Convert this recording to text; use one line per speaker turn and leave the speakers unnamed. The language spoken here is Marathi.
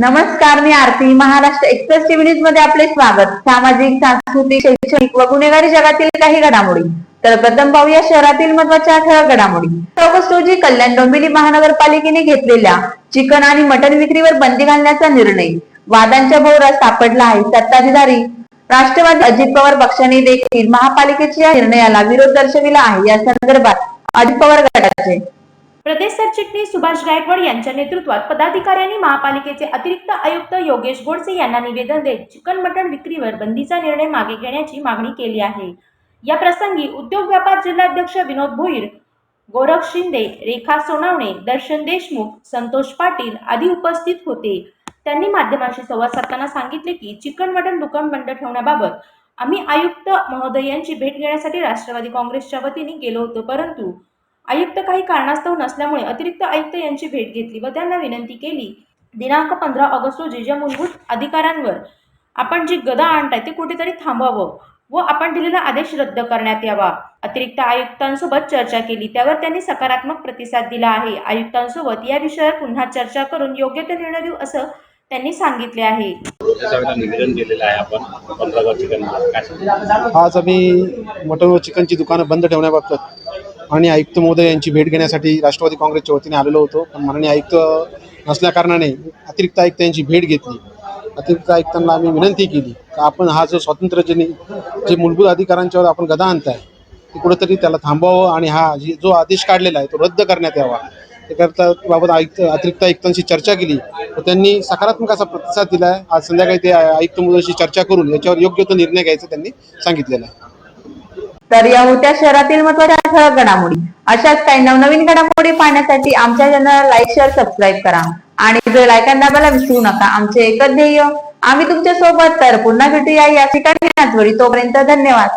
नमस्कार मी आरती. महाराष्ट्र एक्सप्रेस टीव्ही न्यूजमध्ये आपले स्वागत. सामाजिक सांस्कृतिक शैक्षणिक व गुन्हेगारी जगातील काही घडामोडी. तर प्रथम पाहूया शहरातील महत्त्वाच्या ठळक घडामोडी. ऑगस्ट रोजी कल्याण डोंबिवली महानगरपालिकेने घेतलेल्या चिकन आणि मटन विक्रीवर बंदी घालण्याचा निर्णय. वादांच्या भोवरात सापडला आहे सत्ताधिकारी. राष्ट्रवादी अजित पवार पक्षाने देखील महापालिकेच्या निर्णयाला विरोध दर्शविला आहे. या संदर्भात अजित पवार गटाचे
प्रदेश सरचिटणीस सुभाष गायकवाड यांच्या नेतृत्वात पदाधिकाऱ्यांनी महापालिकेचे अतिरिक्त आयुक्त योगेश गोडसे यांना निवेदन देत चिकन मटण विक्रीवर बंदीचा निर्णय मागे घेण्याची मागणी केली आहे. या प्रसंगी उद्योग व्यापार जिल्हाध्यक्ष विनोद भोईर गोरख शिंदे रेखा सोनावणे दर्शन देशमुख संतोष पाटील आदी उपस्थित होते. त्यांनी माध्यमांशी संवाद साधताना सांगितले की चिकन मटण दुकान बंद ठेवण्याबाबत आम्ही आयुक्त महोदय यांची भेट घेण्यासाठी राष्ट्रवादी काँग्रेसच्या वतीने गेलो होतो परंतु आयुक्त काही कारणास्तव नसल्यामुळे अतिरिक्त आयुक्त यांची भेट घेतली व त्यांना विनंती केली. दिनांक पंधरा ऑगस्ट रोजी ज्या मूलभूत अधिकारांवर आपण जी गदा आणताय ते कुठेतरी थांबवावं व आपण दिलेला आदेश रद्द करण्यात यावा. अतिरिक्त आयुक्तांसोबत चर्चा केली. त्यावर त्यांनी सकारात्मक प्रतिसाद दिला आहे. आयुक्तांसोबत या विषयावर पुन्हा चर्चा करून योग्य ते निर्णय देऊ असं त्यांनी सांगितले आहे?
आज आम्ही मटन व चिकनची दुकानं बंद ठेवण्याबाबत आणि आयुक्त महोदय यांची भेट घेण्यासाठी राष्ट्रवादी काँग्रेसच्या वतीने आलेलो होतो. पण माननीय आयुक्त नसल्याकारणाने अतिरिक्त आयुक्त यांची भेट घेतली. अतिरिक्त आयुक्तांना आम्ही विनंती केली की आपण हा जो स्वातंत्र्यजनी जे मूलभूत अधिकारांच्यावर आपण गदा आणताय ते कुठेतरी त्याला थांबवावं आणि हा जो आदेश काढलेला आहे तो रद्द करण्यात यावा. त्याकरता बाबत आयुक्त अतिरिक्त आयुक्तांशी चर्चा केली. व त्यांनी सकारात्मक असा प्रतिसाद दिला आहे आज संध्याकाळी ते आयुक्त महोदयाशी चर्चा करून याच्यावर योग्य तो निर्णय घ्यायचा त्यांनी सांगितलेलं आहे.
तर या होत्या शहरातील महत्त्वाच्या ठळक घडामोडी. अशाच काही नवनवीन घडामोडी पाहण्यासाठी आमच्या चॅनलला लाईक शेअर सबस्क्राईब करा. आणि बेल आयकॉन दाबायला विसरू नका. आमचे एकच ध्येय आम्ही तुमच्यासोबत तर पुन्हा भेटूया या ठिकाणी. तोपर्यंत धन्यवाद.